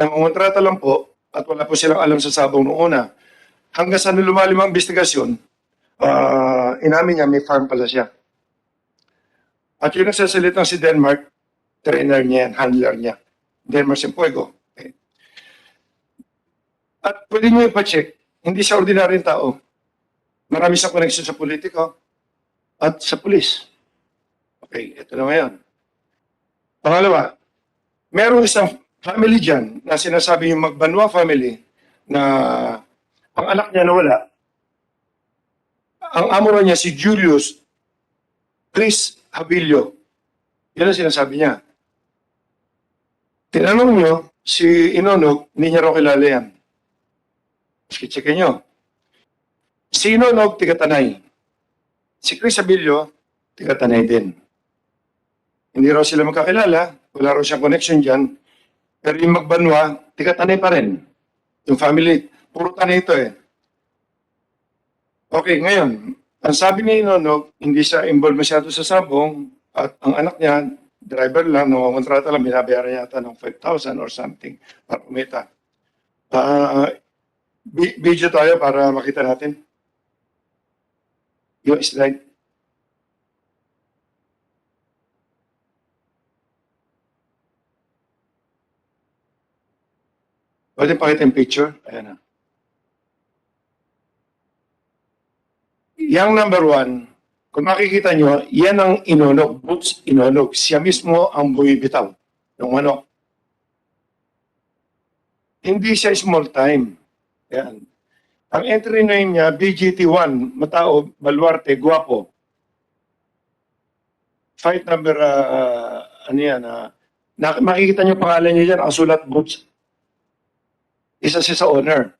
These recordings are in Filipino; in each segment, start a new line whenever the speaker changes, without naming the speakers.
Nangungontrata lang po at wala po silang alam sa sabong noong una. Hanggang sa lumalim ang investigasyon, ah, inamin niya may farm pala siya. At yung nagsasalitang si Denmark, trainer niya yan, handler niya. Denmark Simpuego. Okay. At pwede niyo ipacheck, hindi siya ordinaryong tao. Marami siyang connection sa politiko at sa pulis. Okay, ito na ngayon. Pangalawa, meron isang family dyan na sinasabi yung Magbanwa family na ang anak niya nawala. Ang amo niya si Julius Chris Habilio. Yan ang sinasabi niya. Tinanong niyo si Inonog, hindi niya raw kilala yan. Check nyo. Si Inonog, tiga-tanay. Si Chris Habilio, tiga-tanay din. Hindi raw sila magkakilala, wala raw siyang connection dyan. Pero yung magbanwa, tiga-tanay pa rin. Yung family, puro tanay ito eh. Okay, ngayon, ang sabi ni Inonog, hindi siya involved masyado sa sabong at ang anak niya, driver lang, nangungontrata lang, binabayaran yata ng 5,000 or something para kumita. Bi- video tayo para makita natin. Yung slide. Pwede pakita yung picture? Ayan na. Yang number one, kung makikita nyo, yan ang inunog, boots inunog. Siya mismo ang bumibitaw ng manok. Hindi siya small time. Yan. Ang entry name niya, BGT1, Matao, Baluarte, Guapo. Fight number, uh, ano yan, na, makikita niyo pangalan niya dyan, ang sulat boots. Isa siya sa owner.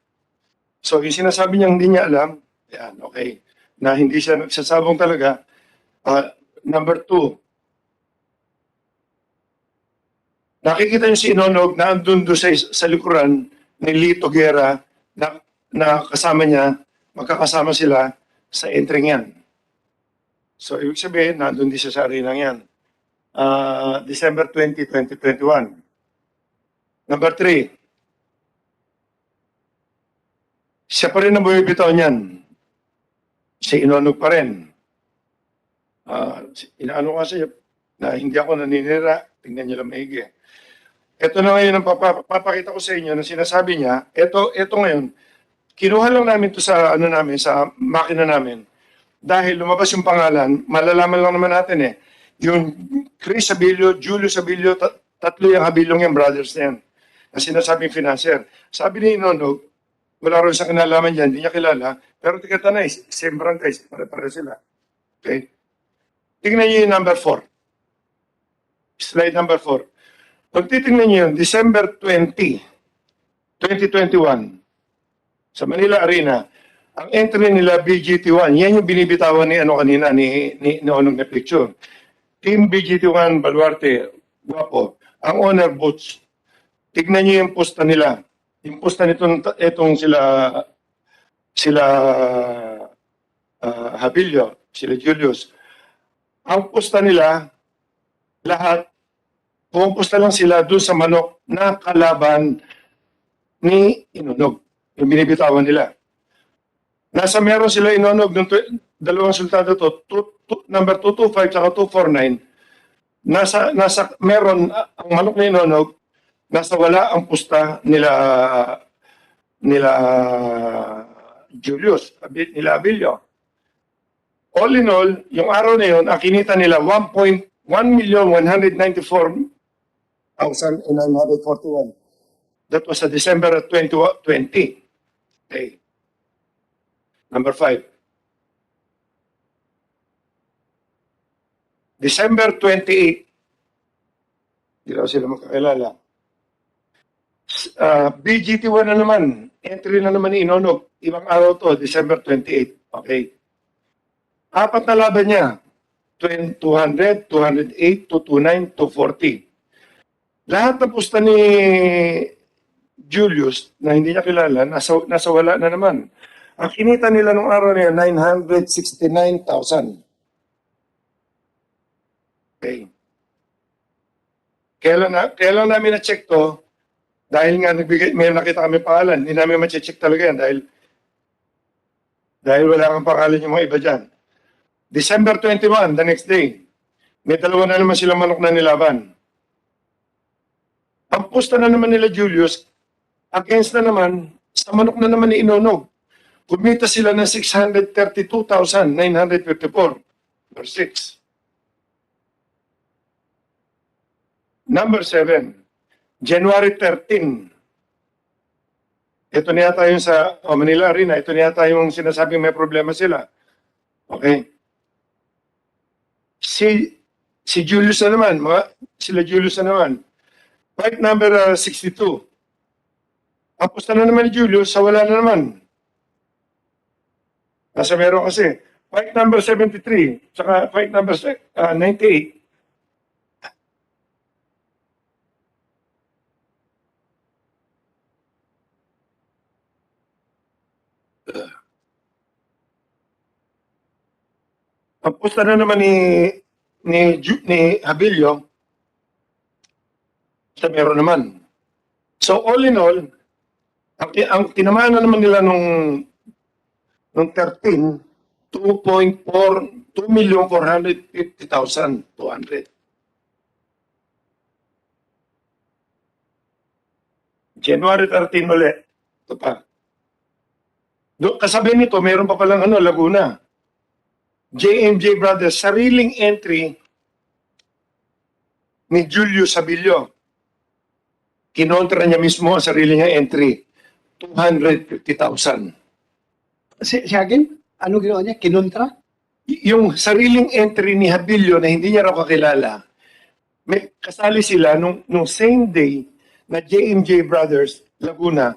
So, yung sinasabi niya hindi niya alam, yan, okay, na hindi siya nagsasabong talaga. Ah, number two, nakikita niyo si Inonog na andun doon sa, sa likuran ni Lito Guerra na, na kasama niya, magkakasama sila sa entry yan. So, ibig sabihin, nandun din siya sa arena yan. Ah, December 20, 2021. Number three, siya pa rin ang bumibitaw niyan. Si Inonog pa rin. Si- inaano kasi na hindi ako naninira, tingnan niyo lang maigi. Ito na ngayon ang papa- papakita ko sa inyo na sinasabi niya, ito, ito ngayon, kinuha lang namin to sa ano namin, sa makina namin. Dahil lumabas yung pangalan, malalaman lang naman natin eh. Yung Chris Abilio, Julius Abilio, tat- tatlo yung Abiliong yung brothers na yan. Na sinasabing financier. Sabi ni Inonog, wala rin sa kinalaman dyan, hindi niya kilala. Pero tika tanay, same barangay, pare-pare sila. Okay? Tingnan niyo yung number 4. Slide number 4. Kung titingnan niyo yun, December 20, 2021, sa Manila Arena, ang entry nila BGT1, yan yung binibitawan ni ano kanina, ni, ni, ni Onong na picture. Team BGT1 Baluarte, Guapo, ang owner boots. Tignan niyo yung posta nila. Posta nitong itong sila sila uh, Habilio, sila Julius. Ang posta nila, lahat, pumupusta lang sila doon sa manok na kalaban ni Inunog, yung binibitawan nila. Nasa meron sila Inunog ng dalawang sultado to, tu- tu- number 225 at 249, nasa, nasa meron, ah, ang manok ni Inunog, nasa wala ang pusta nila nila Julius, nila Abilio. All in all, yung araw na yun, ang kinita nila 1.1,994,941. That was sa December 2020. Okay. Number five. December 28. Hindi daw sila magkakilala. Uh, BGT1 na naman. Entry na naman ni Inonog. Ibang araw to, December 28. Okay. Apat na laban niya. 20, 200, 208, 229, 240. Lahat ng pusta ni Julius na hindi niya kilala, nasa, nasa wala na naman. Ang kinita nila nung araw yun, 969,000. Okay. Kailan, na, kailan namin na-check to? Dahil nga nagbigay, may nakita kami pangalan, hindi namin ma-check talaga yan dahil dahil wala kang pangalan yung mga iba dyan. December 21, the next day, may dalawa na naman silang manok na nilaban. Ang pusta na naman nila Julius, against na naman, sa manok na naman ni Inonog. Kumita sila ng 632,954. Number 6. Number 7. January 13. Ito na yata yung sa oh, Manila Arena. Ito na yata yung sinasabing may problema sila. Okay. Si si Julius na naman, mga, sila Julius na naman. Fight number uh, 62. Ang pusta na naman ni Julius, sa wala na naman. Nasa meron kasi. Fight number 73, saka fight number uh, 98. Pusta na naman ni ni Ju- ni Habilio sa meron naman. So all in all, ang, ang tinamaan na naman nila nung nung 13, 2.4 2,450,200. January 13 ulit. Ito pa. Do, kasabi nito, mayroon pa palang ano, Laguna. JMJ Brothers, sariling entry ni Julius Sabilio. Kinontra niya mismo ang sarili niya entry. 250,000.
Si, si Agin, ano ginawa niya? Kinontra?
Y- yung sariling entry ni Habilio na hindi niya raw kakilala, may kasali sila nung, nung same day na JMJ Brothers, Laguna.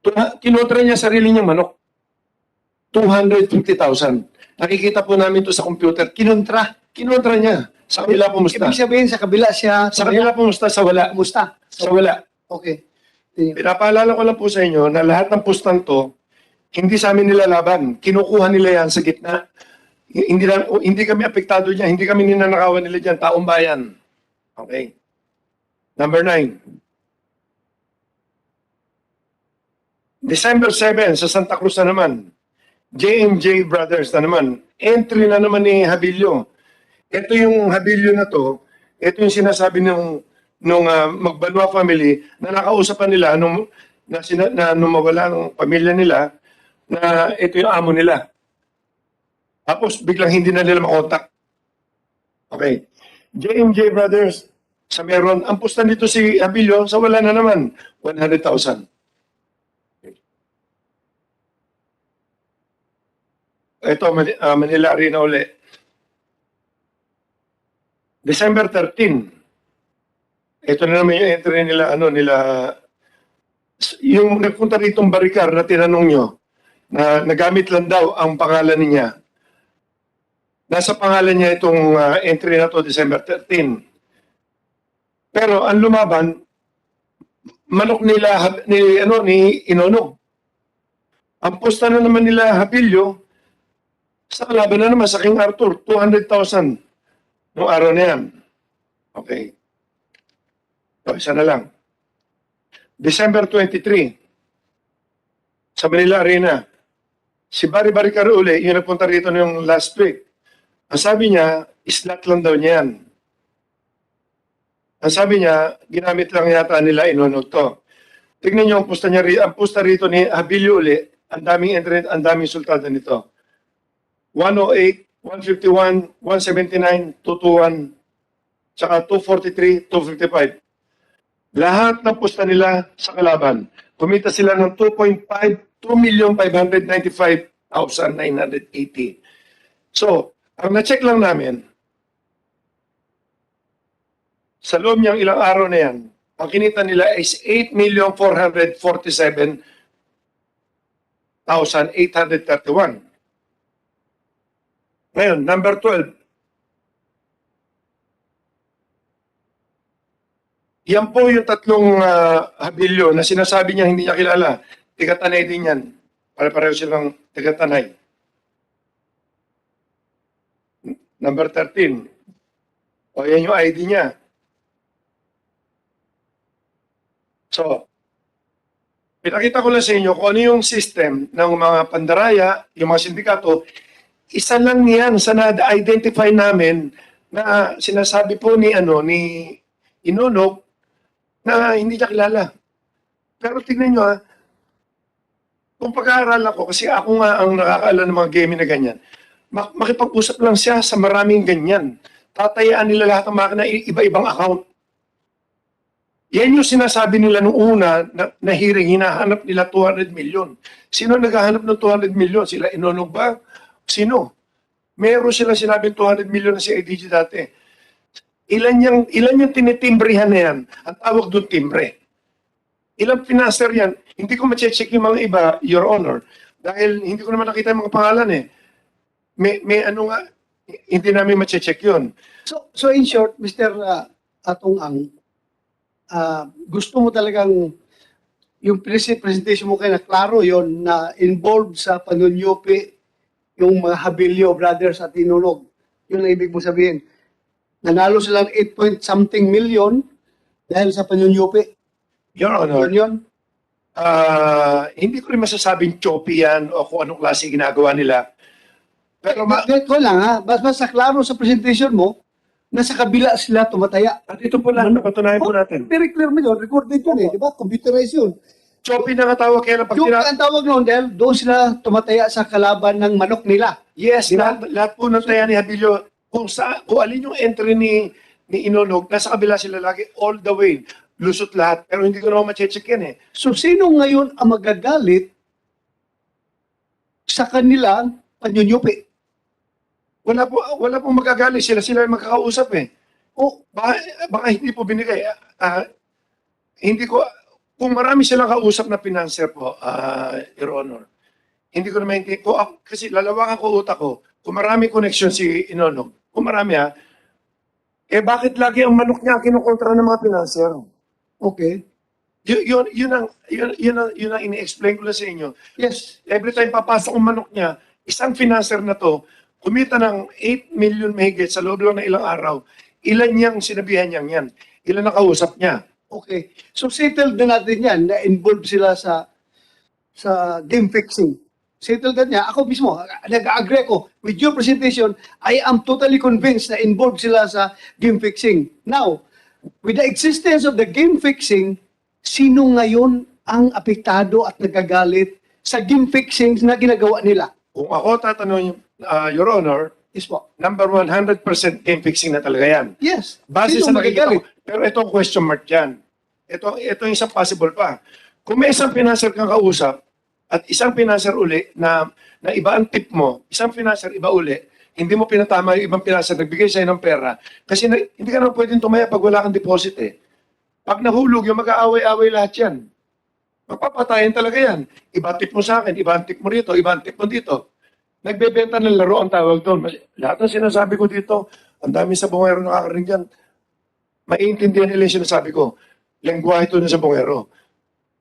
Tuna- Kinontra niya sarili niyang manok. 250,000. Nakikita po namin to sa computer. Kinontra. Kinontra niya. Sa kabila pumusta.
Ibig sabihin, sa kabila siya,
Sa kabila pumusta, sa wala.
Kumusta?
Sa wala.
Okay.
Pinapaalala ko lang po sa inyo na lahat ng pustang to, hindi sa amin nilalaban. Kinukuha nila yan sa gitna. Hindi, na, hindi kami apektado niya. Hindi kami ninanakawan nila dyan. Taong bayan. Okay. Number nine. December 7 sa Santa Cruz na naman. JMJ Brothers na naman. Entry na naman ni Habilio. Ito yung Habilio na to. Ito yung sinasabi ng nung ah, Magbanwa family na nakausapan nila nung na, sina, na nung mawala ng pamilya nila na ito yung amo nila. Tapos biglang hindi na nila makontak. Okay. JMJ Brothers, sa meron, ang pusta nito si Abilio, sa wala na naman, 100,000. Ito, ah, Manila Arena uli. December 13, ito na naman yung entry nila, ano, nila, yung nagpunta rito barikar na tinanong nyo, na nagamit lang daw ang pangalan niya. Nasa pangalan niya itong ah, entry na to December 13. Pero ang lumaban, manok nila, ni, ano, ni Inonog. Ang posta na naman nila Hapilyo, sa kalaban na naman sa King Arthur, 200,000 noong araw na yan. Okay. O, isa na lang. December 23, sa Manila Arena, si Barry Baricar uli, yung nagpunta rito yung last week. Ang sabi niya, islat lang daw niya yan. Ang sabi niya, ginamit lang yata nila inunog to. Tignan niyo ang pusta niya, ang pusta rito ni Habilio uli, ang daming internet, ang daming sultado nito. 108, 151, 179, 221, tsaka 243, 255. Lahat ng pusta nila sa kalaban. Kumita sila ng 2.5, 2,595,980. So, ang na-check lang namin, sa loob niyang ilang araw na yan, ang kinita nila is 8,447,831. Ngayon, number 12. Yan po yung tatlong ah, habilyo na sinasabi niya hindi niya kilala. Tigatanay din yan. Pare-pareho silang tigatanay. Number 13. O yan yung ID niya. So, pinakita ko lang sa inyo kung ano yung system ng mga pandaraya, yung mga sindikato, isa lang yan sa na-identify namin na sinasabi po ni ano ni Inonog na hindi niya kilala. Pero tignan nyo ha, kung pag-aaral ako, kasi ako nga ang nakakaalam ng mga game na ganyan, mak- makipag-usap lang siya sa maraming ganyan. Tatayaan nila lahat ng makina, iba-ibang account. Yan yung sinasabi nila nung una na, na hearing, hinahanap nila 200 million. Sino naghahanap ng 200 million? Sila Inonog ba? Sino? Meron sila sinabing 200 million na si IDG dati. Ilan yung, ilan yung tinitimbrehan na yan? Ang tawag doon timbre. Ilang financer yan? Hindi ko ma-check yung mga iba, Your Honor. Dahil hindi ko naman nakita yung mga pangalan eh. May, may ano nga, hindi namin ma-check yun.
So, so in short, Mr. uh, Atong Ang, ah, gusto mo talagang yung presentation mo kayo na klaro yon na involved sa panunyupi yung mga Habilio brothers at Inunog. Yun ang ibig mo sabihin. Nanalo sila ng 8 point something million dahil sa panunyupi.
Your Honor,
Yun yun.
ah, hindi ko rin masasabing choppy yan o kung anong klase ginagawa nila. Pero ma-
Ma- ko lang ha, bas basta klaro sa presentation mo, nasa kabila sila tumataya.
at ito po lang, napatunayan po natin.
Very clear mo yun, recorded yun eh, di ba? Computerized yun.
Choppy na nga tawag kaya lang pag
Yung ang tawag noon dahil doon sila tumataya sa kalaban ng manok nila.
Yes,
Di ba?
lahat, lahat po ng taya ni Habilio, kung, sa, kung alin yung entry ni, ni Inonog, nasa kabila sila lagi all the way. Lusot lahat. Pero hindi ko naman ma-check yan eh.
So sino ngayon ang magagalit sa kanilang panyunyupi?
Wala po, wala pong magagaling. Sila sila yung magkakausap eh.
O
Baka, baka hindi po binigay. Ah, hindi ko, kung marami silang kausap na financer po, ah, Your Honor, hindi ko naman hindi ko, ako- kasi lalawakan ko utak ko, kung marami connection si Inonog, kung marami ha, eh bakit lagi ang manok niya kinukontra ng mga financer?
okay.
Yun, yun, yun ang, yun, yun ang, yun ang ini-explain ko lang sa inyo.
Yes.
Every time papasok ang manok niya, isang financer na to, kumita ng 8 million mahigit sa loob lang ng ilang araw, ilan niyang sinabihan niyang yan? Ilan ang kausap niya?
Okay. So settled na natin yan na involved sila sa sa game fixing. Settled na niya. Ako mismo, nag-agree ko with your presentation, I am totally convinced na involved sila sa game fixing. Now, with the existence of the game fixing, sino ngayon ang apektado at nagagalit sa game fixing na ginagawa nila?
Kung ako tatanungin, ah, Your Honor,
Yes po.
number 100% game fixing na talaga yan.
Yes.
Base
Sino
sa nakikita ko. Pero ito ang question mark yan. Ito, ito yung isang possible pa. Kung may isang financer kang kausap at isang financer uli na, na iba ang tip mo, isang financer iba uli, hindi mo pinatama yung ibang financer, nagbigay sa'yo ng pera. Kasi na, hindi ka naman pwedeng tumaya pag wala kang deposit eh. Pag nahulog, yung mag-aaway-away lahat yan. Magpapatayan talaga yan. Iba tip mo sa akin, iba ang tip mo rito, iba ang tip mo dito. Nagbebenta ng laro ang tawag doon. Lahat ng sinasabi ko dito, ang dami sa bungero nakakarinig dyan. Maiintindihan nila yung sinasabi ko. Lengguwahe ito na sa bungero.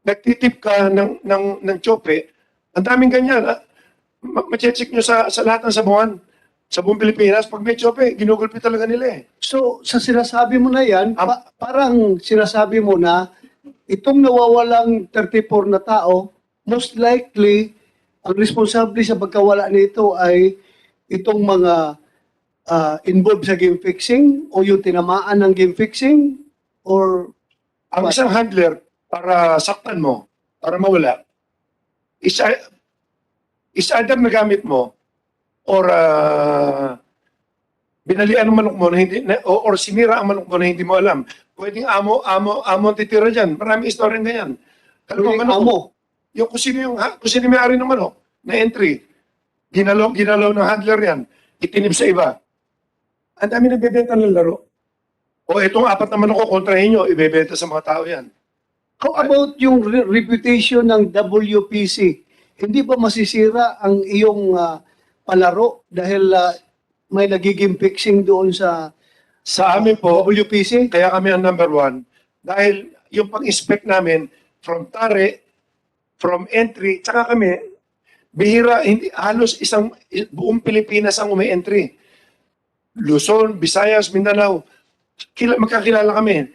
Nagtitip ka ng, ng, ng tsope, ang daming ganyan. Ah, ma- Ma-check nyo sa, sa lahat ng sabungan. Sa buong Pilipinas, pag may tsope, ginugulpi talaga nila eh.
So, sa sinasabi mo na yan,
Am-
pa- parang sinasabi mo na itong nawawalang 34 na tao, most likely, ang responsable sa pagkawala nito ay itong mga ah, involved sa game fixing o yung tinamaan ng game fixing or
Ang
What?
isang handler, para saktan mo, para mawala, is, is either nagamit mo or ah, binalian ang manok mo na hindi, na, o- or sinira ang manok mo na hindi mo alam. Pwedeng amo, amo, amo ang titira dyan. Maraming istorya na yan. Kalawang
yung
manok mo.
amo.
Yung kung sino yung, ha- kung sino may-ari ng manok na entry, ginalaw, ginalaw ng handler yan, itinib sa iba. Ang dami nagbebenta ng laro. O itong apat na manok ko, kontrahin nyo, ibebenta sa mga tao yan.
How about yung re- reputation ng WPC? Hindi ba masisira ang iyong ah, palaro dahil ah, may nagiging fixing doon sa
Sa amin po,
WPC?
kaya kami ang number one, dahil yung pang-inspect namin, from tare, from entry, tsaka kami, bihira, hindi, halos isang, buong Pilipinas ang umi-entry. Luzon, Visayas, Mindanao, kila, magkakilala kami.